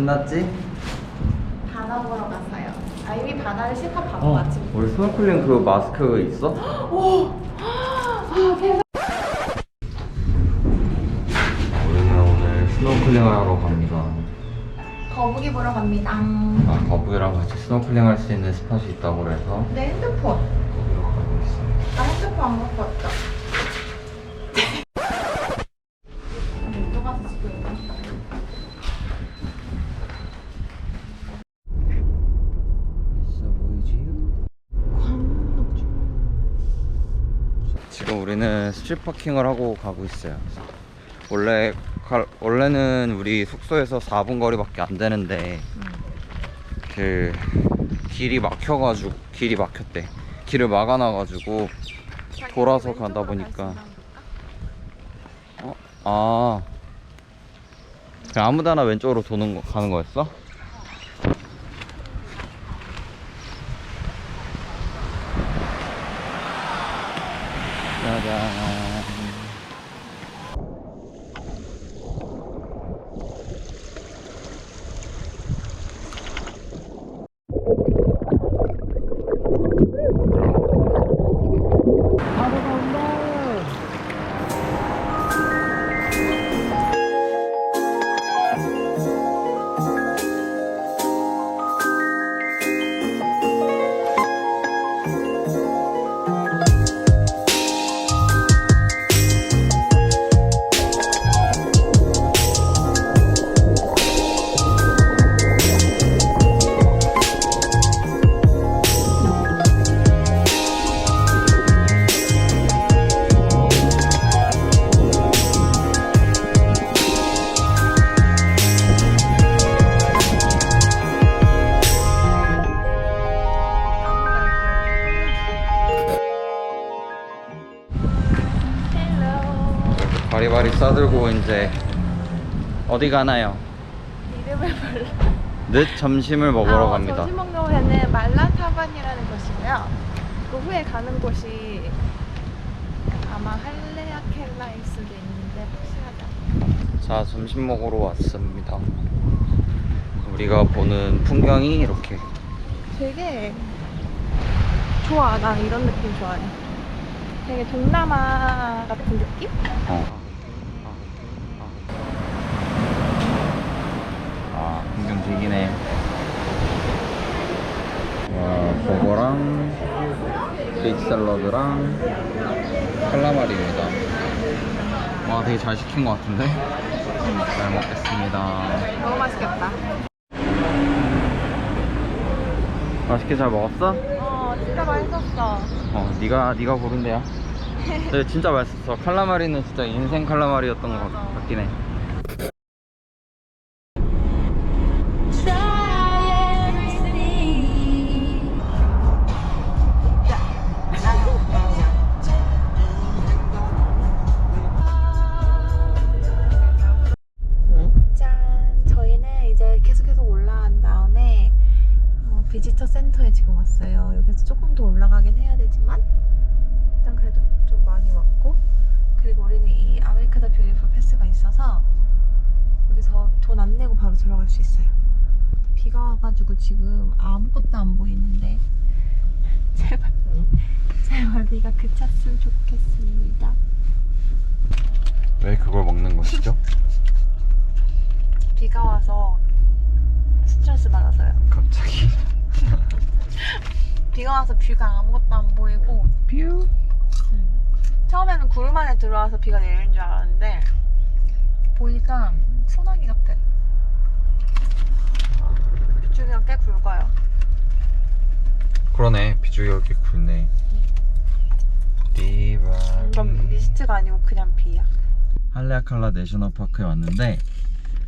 신났지? 바다 보러 갔어요. 아 이미 바다를 실컷 봐본 어. 것 같지? 우리 스노클링 그 마스크 있어? 우리는 오늘 스노클링을 하러 갑니다. 거북이 보러 갑니다. 아, 거북이랑 같이 스노클링 할 수 있는 스팟이 있다고 그래서 내 핸드폰. 거기로 가고 있어요. 나 핸드폰 안 갖고 왔다. 우리는 스트릿 파킹을 하고 가고 있어요. 원래 가- 원래는 우리 숙소에서 4분 거리밖에 안 되는데 그 길이 막혀가지고 길이 막혔대. 길을 막아놔가지고 돌아서 가다 보니까 어? 아 그냥 아무데나 왼쪽으로 도는 거 가는 거였어? 짜 바리바리 싸들고 이제 어디 가나요? 이름을 몰라. 늦 점심을 먹으러 아, 갑니다. 점심 먹는 곳에는 말라타반이라는 곳이고요. 그 후에 가는 곳이 아마 할레아켈라일 수도 있는데 않아요. 자, 점심 먹으러 왔습니다. 우리가 보는 풍경이 이렇게. 되게 좋아. 나 이런 느낌 좋아해. 되게 동남아 같은 느낌? 어. 즐기네. 와, 버거랑 베이크 샐러드랑 칼라마리입니다. 와, 되게 잘 시킨 것 같은데? 잘 먹겠습니다. 너무 맛있겠다. 맛있게 잘 먹었어? 어, 진짜 맛있었어. 어, 네가 네가 고른 데야. 근데 진짜 맛있었어. 칼라마리는 진짜 인생 칼라마리였던 것 같- 같긴 해. 어, 비지터 센터에 지금 왔어요. 여기서 조금 더 올라가긴 해야 되지만 일단 그래도 좀 많이 왔고 그리고 우리는 이 아메리카다 뷰티풀 패스가 있어서 여기서 돈 안 내고 바로 들어갈 수 있어요. 비가 와가지고 지금 아무것도 안 보이는데 제발 제발 비가 그쳤으면 좋겠습니다. 왜 그걸 먹는 것이죠? 비가 와서 스트레스 받아서요. 갑자기. 비가 와서 뷰가 아무것도 안 보이고 뷰. 음. 처음에는 구름 안에 들어와서 비가 내리는 줄 알았는데 보니까 소나기 같아 빗줄기가 꽤 굵어요 그러네. 비주기가 이렇게 굵네. 디바. 이건 미스트가 아니고 그냥 비야 할레아칼라 내셔널 파크에 왔는데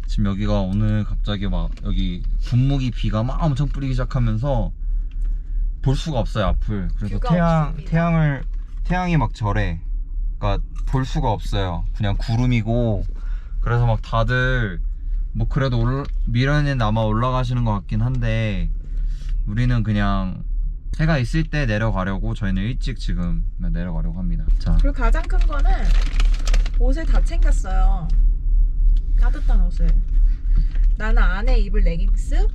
지금 여기가 오늘 갑자기 막 여기 분무기 비가 막 엄청 뿌리기 시작하면서 볼 수가 없어요 앞을. 그래서 뷰가 태양 없습니다. 태양을 태양이 막 저래 그러니까 볼 수가 없어요. 그냥 구름이고. 그래서 막 다들 뭐 그래도 올, 미련에 남아 올라가시는 것 같긴 한데 우리는 그냥 해가 있을 때 내려가려고 저희는 일찍 지금 내려가려고 합니다. 자. 그리고 가장 큰 거는 옷을 다 챙겼어요. 따뜻한 옷을. 나는 안에 입을 레깅스,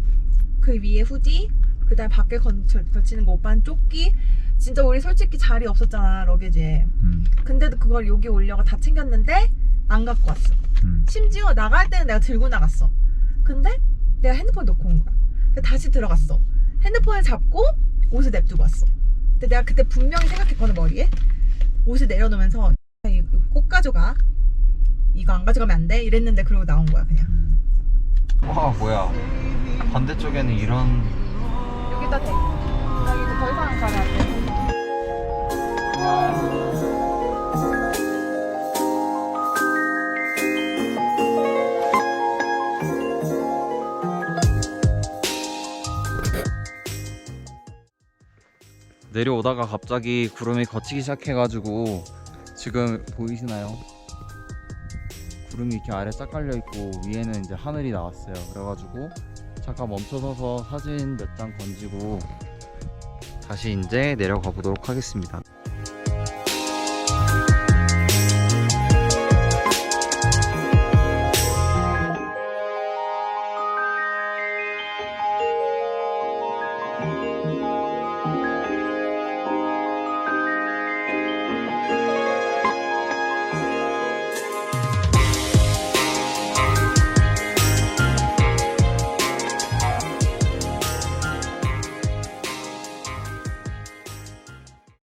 그 위에 후디, 그다음에 밖에 건, 걸- 걸치는 거 오빠는 조끼. 진짜 우리 솔직히 자리 없었잖아 러게지에. 음, 근데도 그걸 여기 올려가 다 챙겼는데 안 갖고 왔어. 음. 심지어 나갈 때는 내가 들고 나갔어. 근데 내가 핸드폰 놓고 온 거야. 다시 들어갔어. 핸드폰을 잡고 옷을 냅두고 왔어. 근데 내가 그때 분명히 생각했거든 머리에. 옷을 내려놓으면서 꼭 가져가. 이거 안 가져가면 안 돼. 이랬는데 그러고 나온 거야 그냥. 와 뭐야 반대쪽에는 이런 내려오다가 갑자기 구름이 걷히기 시작해가지고 지금 보이시나요? 구름이 이렇게 아래 싹 깔려 있고 위에는 이제 하늘이 나왔어요. 그래가지고 잠깐 멈춰서서 사진 몇 장 건지고 다시 이제 내려가 보도록 하겠습니다.